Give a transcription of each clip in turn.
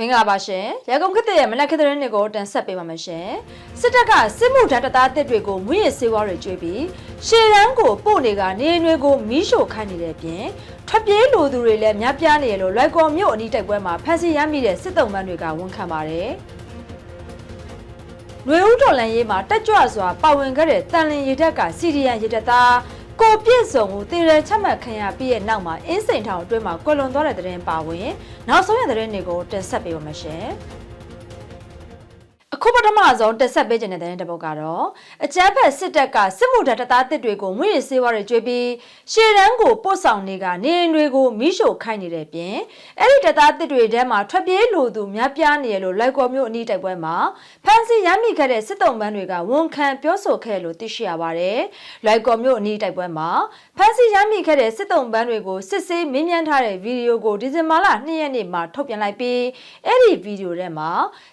မင်္ဂလာပါရှင်ရကုန်ခေတ်ရဲ့မနက်ခေတ်သတင်းတွေကိုတင်ဆက်ပေးပါမယ်ရှင်စစ်တပ်ကစစ်မှုထမ်းတပ်သားတစ်တွေကိုမွေးရစေဝါတွေကျွေးပြီးရှေ့တန်းကိုပို့နေကနေအိမ်တွေကိုမီးရှို့ခိုင်းနေတဲ့ပြင်ထွက်ပြေးလိုသူတွေလည်းများပြားနေရလို့လွိုက်ကော်မြို့အနီးတိုက်ပွဲမှာဖမ်းဆီးရမိတဲ့စစ်တုံးမန်းတွေကဝန်ခံပါတယ်နွေဦးတော်လန်ရေးမှာတက်ကြွစွာပါဝင်ခဲ့တဲ့တန်လင်ရေတပ်ကစီရီယန်ရေတပ်သား ကိုပြည့်စုံကိုတည်ရချမှတ်ခံရပြီးတဲ့နောက်မှာအင်းစိန်ထောင်အတွင်းမှာကွယ်လွန်သွားတဲ့တဲ့ရင်ပါဝင်နောက်ဆုံးရတဲ့တဲ့တွေကိုတင်ဆက်ပေးပါမယ်ရှင်။အ ခုပထမဆုံးတက်ဆက်ပေးခြင်းတဲ့တဲ့ပုတ်ကတော့အကြမ်းဖက်စစ်တပ်ကစစ်မှုထမ်းတပ်သားတစ်တွေကိုငွေရစေးဝါတွေကျွေးပြီးရှေ့တန်းကိုပို့ဆောင်နေကနေအိမ်တွေကိုမိရှို့ခိုင်းနေတဲ့ပြင်အဲ့ဒီတပ်သားတစ်တွေထဲမှာထွက်ပြေးလိုသူများပြားနေရလို့လိုက်ကော်မျိုးအနီးတိုက်ပွဲမှာဖမ်းဆီးရမိခဲ့တဲ့စစ်တုံးပန်းတွေကဝန်ခံပြောဆိုခဲ့လို့သိရှိရပါတယ်။လိုက်ကော်မျိုးအနီးတိုက်ပွဲမှာဖမ်းဆီးရမိခဲ့တဲ့စစ်တုံးပန်းတွေကိုစစ်ဆေးမင်းမြန်းထားတဲ့ဗီဒီယိုကိုဒီဇင်ဘာလ2ရက်နေ့မှာထုတ်ပြန်လိုက်ပြီးအဲ့ဒီဗီဒီယိုထဲမှာ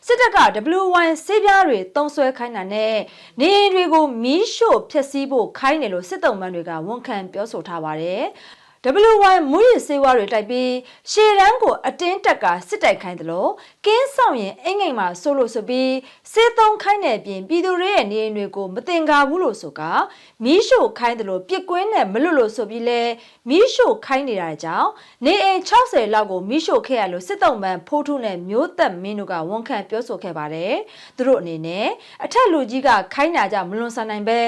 စစ်တပ်က WY ဆေးပြားတွေတုံးဆွဲခိုင်းတာနဲ့နေအိမ်တွေကိုမီးရှို့ဖျက်ဆီးဖို့ခိုင်းတယ်လို့စစ်တုံးပန်းတွေကဝန်ခံပြောဆိုထားပါတယ်။ WY မူရစေဝါတွေတိုက်ပြီးရှေ့တန်းကိုအတင်းတက်ကစစ်တိုက်ခိုင်းတယ်လို့ကင်းဆောင်ရင်အင်္ဂိမ်မှာဆိုလို့ဆိုပြီးစေသုံးခိုင်းတဲ့အပြင်ပြည်သူတွေရဲ့နေအိမ်တွေကိုမတင်ကားဘူးလို့ဆိုကမီးရှို့ခိုင်းတယ်လို့ပြစ်ကွင်းနဲ့မလွတ်လို့ဆိုပြီးလဲမီးရှို့ခိုင်းနေတာကြောင့်နေအိမ်60လောက်ကိုမီးရှို့ခဲ့ရလို့စစ်တုံးပန်းဖိုးထုနဲ့မျိုးသက်မင်းတို့ကဝန်ခံပြောဆိုခဲ့ပါတယ်သူတို့အနေနဲ့အထက်လူကြီးကခိုင်းတာကြောင့်မလွန်ဆန်နိုင်ပဲ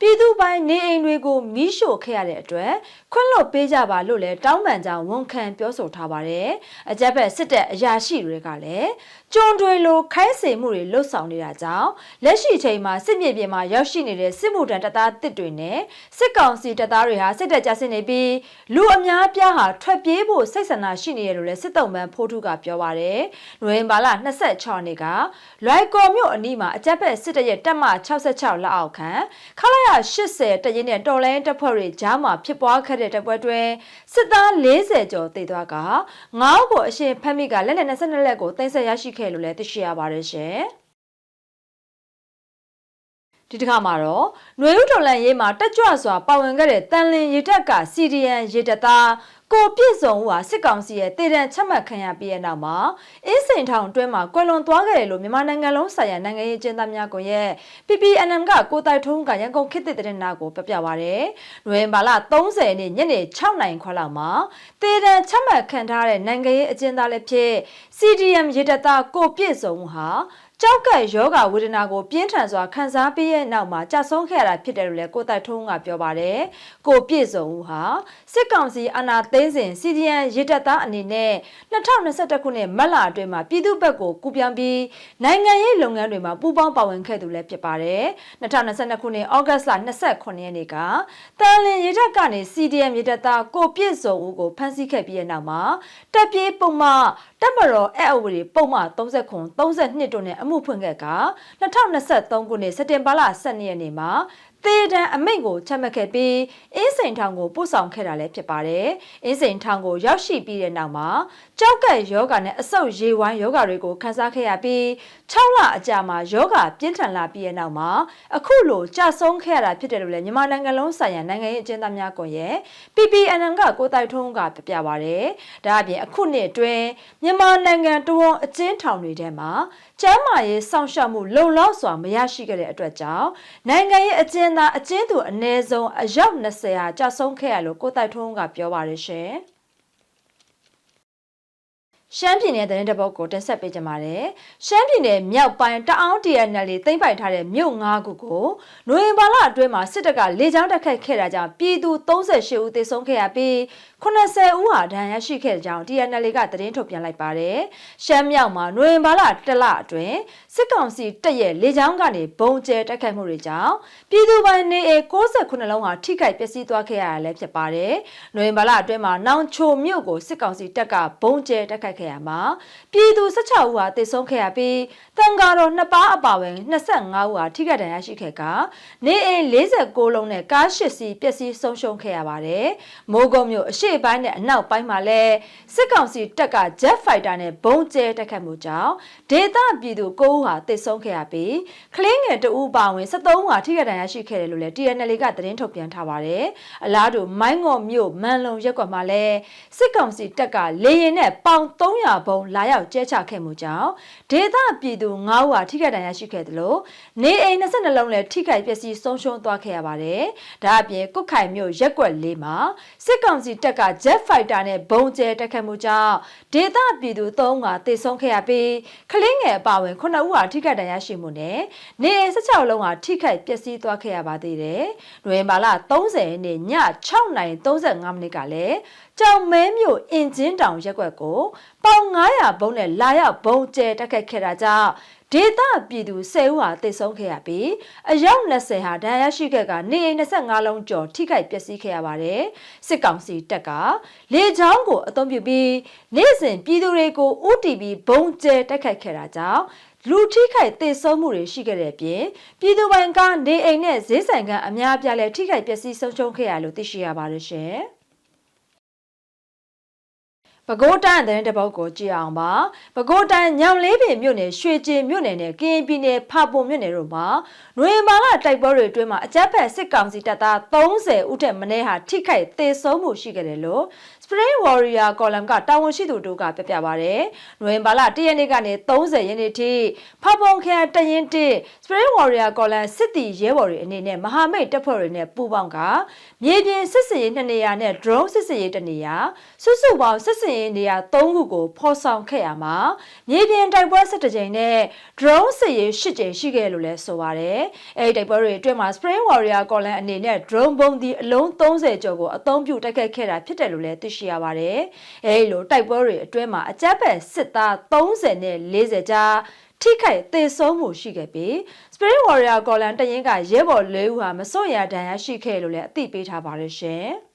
ပြည်သူပိုင်းနေအိမ်တွေကိုမီးရှို့ခဲ့ရတဲ့အတွက်ခွင့်လွတ်ပေးကြပါလို့လည်းတောင်းပန်ကြောင်းဝန်ခံပြောဆိုထားပါတယ်။အကြက်ဘက်စစ်တပ်အရာရှိတွေကလည်းကြုံတွေလိုခိုင်းစေမှုတွေလှုပ်ဆောင်နေတာကြောင့်လက်ရှိချိန်မှာစစ်မြေပြင်မှာရောက်ရှိနေတဲ့စစ်မှုထမ်းတပ်သားတစ်တွေနဲ့စစ်ကောင်စီတပ်သားတွေဟာစစ်တပ်ကြဆင်းနေပြီးလူအများပြားဟာထွက်ပြေးဖို့စိတ်ဆန္ဒရှိနေတယ်လို့လည်းစစ်တုံးပန်းဖိုးထုကပြောပါတယ်။နိုဝင်ဘာလ26ရက်နေ့ကလွိုက်ကော်မြို့အနီးမှာအကြက်ဘက်စစ်တပ်ရဲ့တပ်မ66လက်အောက်ခံခလာရ80တရင်နဲ့တော်လိုင်းတပ်ဖွဲ့တွေကြားမှာဖြစ်ပွားခဲ့တဲ့တပ်ပွဲတွင်စစ်သား40ကျော်တေသွားကငေါးကိုအရှင်ဖမ်းမိကလက်နဲ့22လက်ကိုတင်ဆက်ရရှိခဲ့လို့လည်းသိရှိရပါတယ်ရှင်။ ဒီတစ်ခါမှာတော့ຫນွေဥတော်လန်ရေးမှာတက်ကြွစွာပါဝင်ခဲ့တဲ့တန်လင်ရေတပ်ကစီဒီယန်ရေတပ်သားကိုပြည့်စုံဦးဟာစစ်ကောင်စီရဲ့တည်တံချက်မှတ်ခံရပြီးတဲ့နောက်မှာအင်းစိန်ထောင်တွင်းမှာကွယ်လွန်သွားခဲ့တယ်လို့မြန်မာနိုင်ငံလုံးဆိုင်ရာနိုင်ငံရေးကျင်းသားများကွန်ရက် PPNM ကကိုတိုက်ထုံးကရန်ကုန်ခေတ်သစ်တဲ့နာကိုပြပြပါရယ်။နိုဝင်ဘာလ30ရက်နေ့ညနေ6နာရီခွဲလောက်မှာတည်တံချက်မှတ်ခံထားတဲ့နိုင်ငံရေးအကျဉ်းသားလည်းဖြစ် CDM ရေတပ်သားကိုပြည့်စုံဦးဟာ ကြောက်ကပ်ယောဂဝေဒနာကိုပြင်းထန်စွာခံစားပြီးရဲ့နောက်မှာကြာဆုံးခဲ့ရတာဖြစ်တယ်လို့လည်းကိုတိုက်ထုံးကပြောပါတယ်။ကိုပြည့်စုံဦးဟာစစ်ကောင်စီအာဏာသိမ်းစဉ်စီဒီယန်ရစ်တပ်သားအနေနဲ့2021ခုနှစ်မတ်လအတွင်းမှာပြည်သူ့ဘက်ကိုကူပြောင်းပြီးနိုင်ငံရေးလုပ်ငန်းတွေမှာပူးပေါင်းပါဝင်ခဲ့သူလည်းဖြစ်ပါတယ်။2022ခုနှစ်ဩဂတ်စ်လ29ရက်နေ့ကတန်လင်ရစ်တပ်ကနေ CDM ရစ်တပ်သားကိုပြည့်စုံဦးကိုဖမ်းဆီးခဲ့ပြီးတဲ့နောက်မှာတပ်ပြေးပုံမှတပ်မတော်အအဝရီပုံမှ39 32တို့နဲ့အမှုဖွင့်ခဲ့က2023ခုနှစ်စက်တင်ဘာလ12ရက်နေ့မှာ တေတံအမိန့်ကိုချမှတ်ခဲ့ပြီးအင်းစိန်ထောင်ကိုပို့ဆောင်ခဲ့တာလည်းဖြစ်ပါတယ်။အင်းစိန်ထောင်ကိုရောက်ရှိပြီးတဲ့နောက်မှာကြောက်ကက်ယောဂနဲ့အဆုတ်ရေဝိုင်းယောဂတွေကိုခန်းစားခဲ့ရပြီး6လအကြာမှာယောဂပြင်းထန်လာပြီးတဲ့နောက်မှာအခုလိုကြာဆုံးခဲ့ရတာဖြစ်တယ်လို့လည်းမြန်မာနိုင်ငံလုံးဆိုင်ရာနိုင်ငံရေးအကျဉ်းသားများကွန်ရက် PPNM ကကိုတိုက်ထုံးကပြပြပါရတယ်။ဒါအပြင်အခုနှစ်အတွင်းမြန်မာနိုင်ငံတဝန်အကျဉ်းထောင်တွေထဲမှာကျန်းမာရေးစောင့်ရှောက်မှုလုံလောက်စွာမရရှိခဲ့တဲ့အတွက်ကြောင့်နိုင်ငံရေးအကျဉ်းသားအကျဉ်းသူအ ਨੇ ဆုံးအယောက်20ဟာကြာဆုံးခဲ့ရလို့ကိုတိုက်ထုံးကပြောပါရရှင်။ ရှမ်းပြည်နယ်တဲ့တဲ့ပုတ်ကိုတင်ဆက်ပေးကြပါမယ်။ရှမ်းပြည်နယ်မြောက်ပိုင်းတအောင်း TNL သိမ့်ပိုက်ထားတဲ့မြို့၅ခုကိုနိုဝင်ဘာလအတွင်းမှာစစ်တပ်ကလေကြောင်းတက်ခတ်ခဲ့တာကြောင့်ပြည်သူ38ဦးသေဆုံးခဲ့ရပြီး80ဦးဟာဒဏ်ရာရှိခဲ့ကြောင်း TNL ကသတင်းထုတ်ပြန်လိုက်ပါတယ်။ရှမ်းမြောက်မှာနိုဝင်ဘာလတလအတွင်းစစ်ကောင်စီတပ်ရဲ့လေကြောင်းကနေဘုံကျဲတက်ခတ်မှုတွေကြောင့်ပြည်သူပိုင်နေအိ69လုံးဟာထိခိုက်ပျက်စီးသွားခဲ့ရတာလည်းဖြစ်ပါတယ်။နိုဝင်ဘာလအတွင်းမှာနောင်ချိုမြို့ကိုစစ်ကောင်စီတပ်ကဘုံကျဲတက်ခတ်ခဲ့ရမှာပြည်သူ16ဦးဟာသေဆုံးခဲ့ရပြီးတန်ကားတော်နှစ်ပါးအပါဝင်25ဦးဟာထိခိုက်ဒဏ်ရာရှိခဲ့ကနေအိမ်46လုံးနဲ့ကား8စီးပျက်စီးဆုံးရှုံးခဲ့ရပါတယ်။မိုးကုတ်မြို့အရှိပိုင်းနဲ့အနောက်ပိုင်းမှာလည်းစစ်ကောင်စီတပ်က Jet Fighter နဲ့ဘုံကျဲတက်ခတ်မှုကြောင့်ဒေသပြည်သူ9ဦးဟာသေဆုံးခဲ့ရပြီးကလင်းငယ်2ဦးပါဝင်73ဦးဟာထိခိုက်ဒဏ်ရာရှိခဲ့တယ်လို့လည်း TNL ကသတင်းထုတ်ပြန်ထားပါတယ်။အလားတူမိုင်းငေါ်မြို့မန်လုံရက်ကွက်မှာလည်းစစ်ကောင်စီတပ်ကလေရင်နဲ့ပေါင်300ဘုံလာရောက်ကျဲချခဲ့မှုကြောင့်ဒေသပြည်သူ9ဦးဟာထိခိုက်ဒဏ်ရာရှိခဲ့တယ်လို့နေအိမ်22လုံးလည်းထိခိုက်ပျက်စီးဆုံးရှုံးသွားခဲ့ရပါတယ်။ဒါအပြင်ကုတ်ခိုင်မြို့ရက်ကွက်လေးမှာစစ်ကောင်စီတပ်က Jet Fighter နဲ့ဘုံကျဲတက်ခတ်မှုကြောင့်ဒေသပြည်သူ3ဦးဟာတေဆုံးခဲ့ရပြီးကလင်းငယ်အပါအဝင်9ဦးဟာထိခိုက်ဒဏ်ရာရှိမှုနဲ့နေအိမ်16လုံးဟာထိခိုက်ပျက်စီးသွားခဲ့ရပါသေးတယ်။နိုဝင်ဘာလ30ရက်နေ့ည6:35မိနစ်ကလည်းကြောင်မဲမြို့အင်ဂျင်တောင်ရက်ကွက်ကိုပေါင်900ဘုံနဲ့လာရောက်ဘုံကျဲတက်ခတ်ခဲ့တာကြောင့်ဒေသပြည်သူ10ဦးဟာတိတ်ဆုံးခဲ့ရပြီးအယောက်20ဟာဒဏ်ရာရှိခဲ့ကနေအိမ်25လုံးကျော်ထိခိုက်ပျက်စီးခဲ့ရပါတယ်စစ်ကောင်စီတပ်ကလေကြောင်းကိုအသုံးပြုပြီးနေ့စဉ်ပြည်သူတွေကို OTB ဘုံကျဲတက်ခတ်ခဲ့တာကြောင့်လူထိခိုက်သေဆုံးမှုတွေရှိခဲ့တဲ့အပြင်ပြည်သူပိုင်ကနေအိမ်နဲ့ဈေးဆိုင်ကအများအပြားလဲထိခိုက်ပျက်စီးဆုံးရှုံးခဲ့ရလို့သိရှိရပါတယ်ရှင်။ ပဲခူးတိုင်းတဲ့တပုတ်ကိုကြည့်အောင်ပါပဲခူးတိုင်းညောင်လေးပင်မြို့နယ်ရွှေကျင်မြို့နယ်နဲ့ကရင်ပြည်နယ်ဖာပုံမြို့နယ်တို့မှာနွေမာလတိုက်ပွဲတွေအတွင်းမှာအကြမ်းဖက်စစ်ကောင်စီတပ်သား30ဦးထက်မနည်းဟာထိခိုက်သေဆုံးမှုရှိခဲ့တယ်လို့ Spring Warrior Column ကတာဝန်ရှိသူတို့ကပြပြပါဗျ။နိုဝင်ဘာလ1ရက်နေ့ကနေ30ရက်နေ့ထိဖပုံခရိုင်တရင်တစ် Spring Warrior Column စစ်တီရဲဘော်တွေအနေနဲ့မဟာမိတ်တပ်ဖွဲ့တွေနဲ့ပူးပေါင်းကမြေပြင်စစ်စင်ရေး2နေရာနဲ့ drone စစ်စင်ရေး1နေရာစုစုပေါင်းစစ်စင်ရေးနေရာ3ခုကိုဖော်ဆောင်ခဲ့ရမှာမြေပြင်တိုက်ပွဲ17ကြိမ်နဲ့ drone စစ်ရေး10ကြိမ်ရှိခဲ့လို့လည်းဆိုပါတယ်။အဲဒီတိုက်ပွဲတွေအတွင်းမှာ Spring Warrior Column အနေနဲ့ drone ဘုံဒီအလုံး30ကျော်ကိုအသုံးပြုတိုက်ခတ်ခဲ့တာဖြစ်တယ်လို့လည်းသိရှိရပါတယ်။အဲဒီလိုတိုက်ပွဲတွေအတွင်းမှာအကြမ်းဖက်စစ်သား30နဲ့40ကြားထိခိုက်သေဆုံးမှုရှိခဲ့ပြီး Spirit Warrior ကော်လန်တရင်ကရဲဘော်၄ဦးဟာမစွန့်ရဒဏ်ရာရှိခဲ့လို့လည်းအသိပေးထားပါတယ်ရှင်။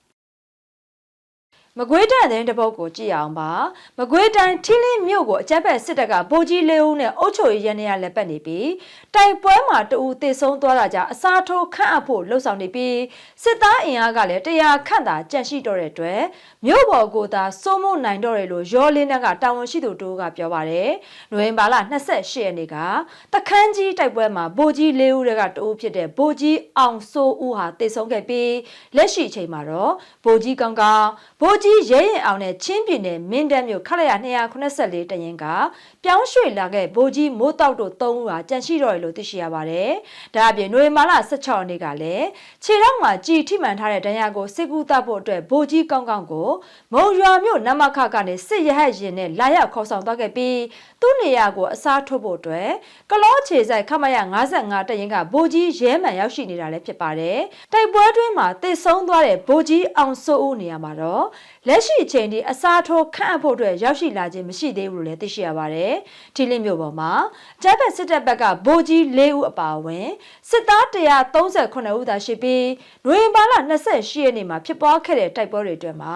မကွေးတိုင်းတဲ့တပုတ်ကိုကြည့်အောင်ပါမကွေးတိုင်းထင်းလင်းမြို့ကိုအကြက်ဖက်စစ်တပ်ကဗိုလ်ကြီးလေးဦးနဲ့အုပ်ချုပ်ရေးရန်ရလက်ပတ်နေပြီးတိုက်ပွဲမှာတဦးသေဆုံးသွားတာကြောင့်အစားထိုးခန့်အပ်ဖို့လှုံ့ဆော်နေပြီးစစ်သားအင်အားကလည်းတရားခန့်တာကြန့်ရှိတော့တဲ့အတွက်မြို့ပေါ်ကိုသာစိုးမိုးနိုင်တော့တယ်လို့ရောလင်းကတာဝန်ရှိသူတို့ကပြောပါတယ်နိုဝင်ဘာလ28ရက်နေ့ကတခန်းကြီးတိုက်ပွဲမှာဗိုလ်ကြီးလေးဦးကတဦးဖြစ်တဲ့ဗိုလ်ကြီးအောင်စိုးဦးဟာသေဆုံးခဲ့ပြီးလက်ရှိအချိန်မှာတော့ဗိုလ်ကြီးကောင်းကောင်းဗိုလ်ကြီးရဲရင်အောင်နဲ့ချင်းပြည်နယ်မင်းတပ်မြို့ခလိုက်ရ284တရင်ကပြောင်းရွှေ့လာခဲ့ဗိုလ်ကြီးမိုးတောက်တို့3ဦးဟာကြန့်ရှိတော့တယ်လို့သိရှိရပါတယ်။ဒါအပြင်နိုဝင်ဘာလ16ရက်နေ့ကလည်းခြေထောက်မှာကြည်ထိမှန်ထားတဲ့ဒဏ်ရာကိုစစ်ကူတပ်ဖို့အတွက်ဗိုလ်ကြီးကောင်းကောင်းကိုမုံရွာမြို့နမခကနေစစ်ရဟတ်ရင်နဲ့လာရောက်ခေါ်ဆောင်သွားခဲ့ပြီးသူ့နေရာကိုအစားထိုးဖို့အတွက်ကလောခြေဆိုင်ခမရ55တရင်ကဗိုလ်ကြီးရဲမှန်ရောက်ရှိနေတာလည်းဖြစ်ပါတယ်။တိုက်ပွဲတွင်းမှာတစ်ဆုံးသွားတဲ့ဗိုလ်ကြီးအောင်စိုးဦးနေရာမှာတော့လက်ရှိအချိန်ထိအစားထိုးခန့်အပ်ဖို့အတွက်ရောက်ရှိလာခြင်းမရှိသေးဘူးလို့လည်းသိရှိရပါတယ်။ထီလင်းမြို့ပေါ်မှာကျန်းဖက်စစ်တပ်ဘက်ကဗိုလ်ကြီး၄ဦးအပါအဝင်စစ်သား138ဦးသာရှိပြီးနွေဘာလ28ရက်နေ့မှာဖြစ်ပွားခဲ့တဲ့တိုက်ပွဲတွေအတွင်းမှာ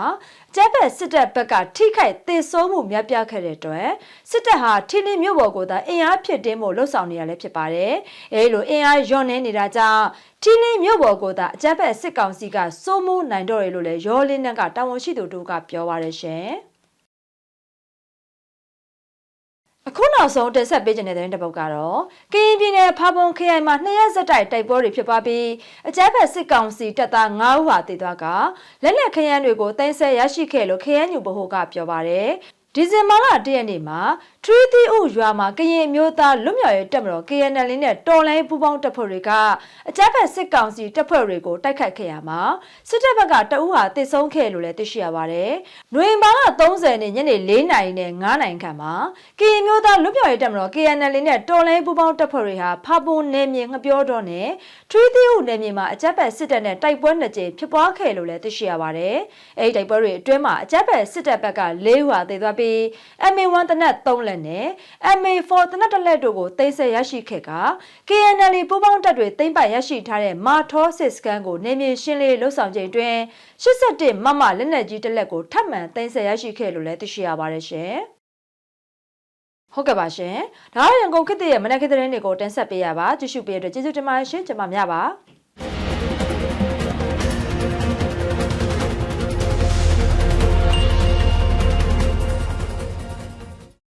ကျန်းဖက်စစ်တပ်ဘက်ကထိခိုက်သေဆုံးမှုများပြားခဲ့တဲ့အတွက်စစ်တပ်ဟာထီလင်းမြို့ပေါ်ကိုသာအင်အားဖြစ်တင်းဖို့လှုံ့ဆော်နေရလဲဖြစ်ပါတယ်။အဲလိုအင်အားညွန်နေနေတာကြောင့်ထီလင်းမြို့ပေါ်ကိုသာအကြမ်းဖက်စစ်ကောင်စီကစိုးမိုးနိုင်တော့တယ်လို့လည်းရောလင်းနှက်ကတာဝန်ရှိသူတို့ကပြောပါတယ်ရှင်။ အခုနောက်ဆုံးတင်ဆက်ပေးခြင်းတဲ့တဲ့တပုတ်ကတော့ကရင်ပြည်နယ်ဖာပုံခရိုင်မှာနှစ်ရက်ဆက်တိုက်တိုက်ပွဲတွေဖြစ်ပွားပြီးအကြမ်းဖက်စစ်ကောင်စီတပ်သား9ဦးဟာတည်သွားကလက်နက်ခရမ်းတွေကိုတင်ဆက်ရရှိခဲ့လို့ခရမ်းညူဘဟုကပြောပါတယ်ဒီဇင်ဘာလ၁ရက်နေ့မှာ ထရီတီဥရွာမှာကရင်မျိုးသားလွတ်မြောက်ရေးတပ်မတော် KNL နဲ့တော်လိုင်းပူးပေါင်းတပ်ဖွဲ့တွေကအကြမ်းဖက်စစ်ကောင်စီတပ်ဖွဲ့တွေကိုတိုက်ခတ်ခဲ့ရမှာစစ်တပ်ဘက်ကတအူးဟာတစ်ဆုံးခဲ့လို့လည်းသိရှိရပါတယ်။နွေဘာလ30နေ့ညနေ4နာရီနဲ့9နာရီခန့်မှာကရင်မျိုးသားလွတ်မြောက်ရေးတပ်မတော် KNL နဲ့တော်လိုင်းပူးပေါင်းတပ်ဖွဲ့တွေဟာဖာပွန်နယ်မြေငပြောတော့နဲ့ထရီတီဥနယ်မြေမှာအကြမ်းဖက်စစ်တပ်နဲ့တိုက်ပွဲနှစ်ကြိမ်ဖြစ်ပွားခဲ့လို့လည်းသိရှိရပါတယ်။အဲဒီတိုက်ပွဲတွေအတွင်းမှာအကြမ်းဖက်စစ်တပ်ဘက်က၄ဦးဟာသေသွားပြီး MA1 တနက်3လက်နဲ့ MA4 တနက်တစ်လက်တို့ကိုသိမ်းဆည်းရရှိခဲ့က KNL ပူးပေါင်းတပ်တွေသိမ်းပိုက်ရရှိထားတဲ့မာထောစစ်စကန်ကိုနေမြေရှင်းလင်းလှုပ်ဆောင်ခြင်းတွင်81မမလက်နက်ကြီးတစ်လက်ကိုထပ်မံသိမ်းဆည်းရရှိခဲ့လို့လည်းသိရှိရပါတယ်ရှင်ဟုတ်ကဲ့ပါရှင်ဒါရရန်ကုန်ခေတ်ရဲ့မနက်ခေတ်သတင်းတွေကိုတင်ဆက်ပေးရပါကြည့်ရှုပေးရတဲ့ကျေးဇူးတင်ပါတယ်ရှင်ကျွန်မများပါ